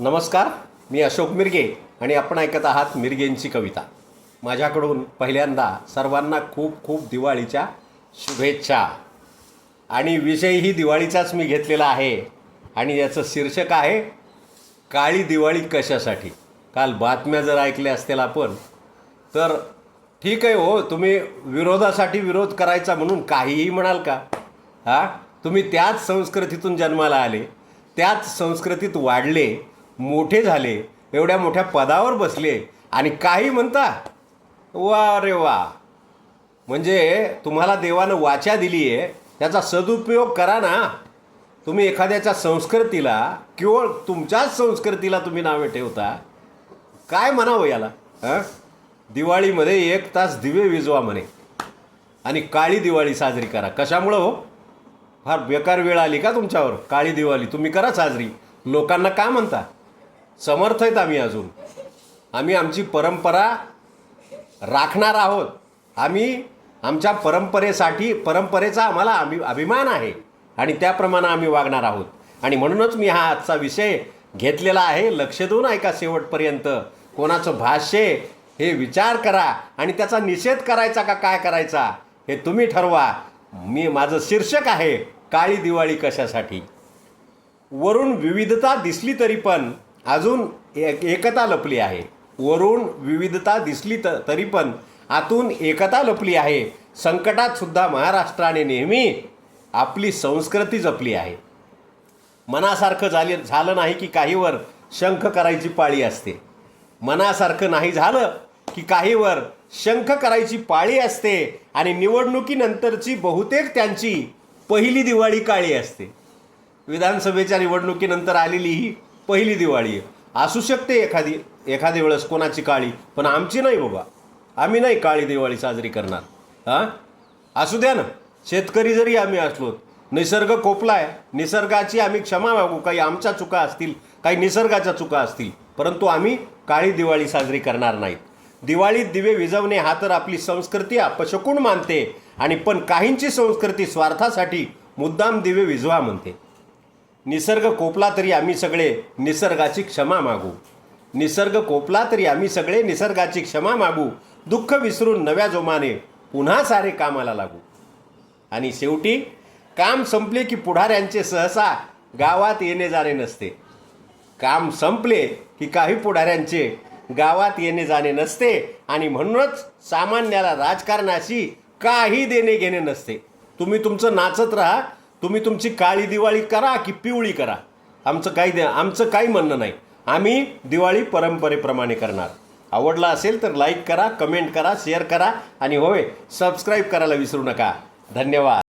नमस्कार मी अशोक मिरगे आणि आपण ऐकत आहात मिरगेंची कविता. माझ्याकडून पहिल्यांदा सर्वांना खूप खूप दिवाळीच्या शुभेच्छा. आणि विषयही दिवाळीचाच मी घेतलेला आहे. आणि याचं शीर्षक आहे काळी दिवाळी कशासाठी? काल बातम्या जर ऐकल्या असतील आपण तर ठीक आहे हो तुम्ही विरोधासाठी विरोध करायचा म्हणून काहीही म्हणाल का? हा? तुम्ही त्याच संस्कृतीतून जन्माला आले त्याच संस्कृतीत वाढले मोठे झाले एवढ्या मोठ्या पदावर बसले आणि काही म्हणता वा रे वा. म्हणजे तुम्हाला देवानं वाचा दिली आहे त्याचा सदुपयोग करा ना. तुम्ही एखाद्याच्या संस्कृतीला केवळ तुमच्याच संस्कृतीला तुम्ही नावे ठेवता. काय म्हणावं याला हां दिवाळीमध्ये एक तास दिवे विजवा म्हणे. आणि काळी दिवाळी साजरी करा. कशामुळं हो? फार बेकार वेळ आली का तुमच्यावर? काळी दिवाळी तुम्ही करा साजरी. लोकांना का म्हणता? समर्थ आहेत आम्ही अजून. आम्ही आमची परंपरा राखणार आहोत. आम्ही आमच्या परंपरेसाठी परंपरेचा आम्हाला अभि अभिमान आहे आणि त्याप्रमाणे आम्ही वागणार आहोत. आणि म्हणूनच मी हा आजचा विषय घेतलेला आहे. लक्ष देऊन ऐका शेवटपर्यंत. कोणाचं भाष्य हे विचार करा आणि त्याचा निषेध करायचा का काय करायचा हे तुम्ही ठरवा. मी माझं शीर्षक आहे काळी दिवाळी कशासाठी? वरून विविधता दिसली तरी पण अजून एक एकता लपली आहे. वरून विविधता दिसली त तरी पण आतून एकता लपली आहे. संकटात सुद्धा महाराष्ट्राने नेहमी आपली संस्कृती जपली आहे. मनासारखं झाले झालं नाही की काहीवर शंख करायची पाळी असते. मनासारखं नाही झालं की काहीवर शंख करायची पाळी असते आणि निवडणुकीनंतरची बहुतेक त्यांची पहिली दिवाळी काळी असते. विधानसभेच्या निवडणुकीनंतर आलेली ही पहिली दिवाळी आहे. असू शकते एखादी एखाद्या वेळेस कोणाची काळी पण आमची नाही बाबा. आम्ही नाही काळी दिवाळी साजरी करणार. हां? असू द्या ना. शेतकरी जरी आम्ही असलो निसर्ग कोपलाय निसर्गाची आम्ही क्षमा मागू. काही आमच्या चुका असतील काही निसर्गाच्या चुका असतील परंतु आम्ही काळी दिवाळी साजरी करणार नाहीत दिवाळीत दिवे विझवणे हा तर आपली संस्कृती अपशकून मानते आणि पण काहींची संस्कृती स्वार्थासाठी मुद्दाम दिवे विजवा म्हणते. निसर्ग कोपला तरी आम्ही सगळे निसर्गाची क्षमा मागू. निसर्ग कोपला तरी आम्ही सगळे निसर्गाची क्षमा मागू. दुःख विसरून नव्या जोमाने पुन्हा सारे कामाला लागू. आणि शेवटी काम संपले की पुढाऱ्यांचे सहसा गावात येणे जाणे नसते. काम संपले की काही पुढाऱ्यांचे गावात येणे जाणे नसते आणि म्हणूनच सामान्याला राजकारणाशी काही देणे घेणे नसते. तुम्ही तुमचं नाचत राहा तुम्ही तुमची काळी दिवाळी करा की पिवळी करा? आमचं काही दे आमचं काही म्हणणं नाही. आम्ही दिवाळी परंपरेप्रमाणे करणार. आवडला असेल तर लाईक करा कमेंट करा शेअर करा आणि होय सबस्क्राईब करायला विसरू नका. धन्यवाद.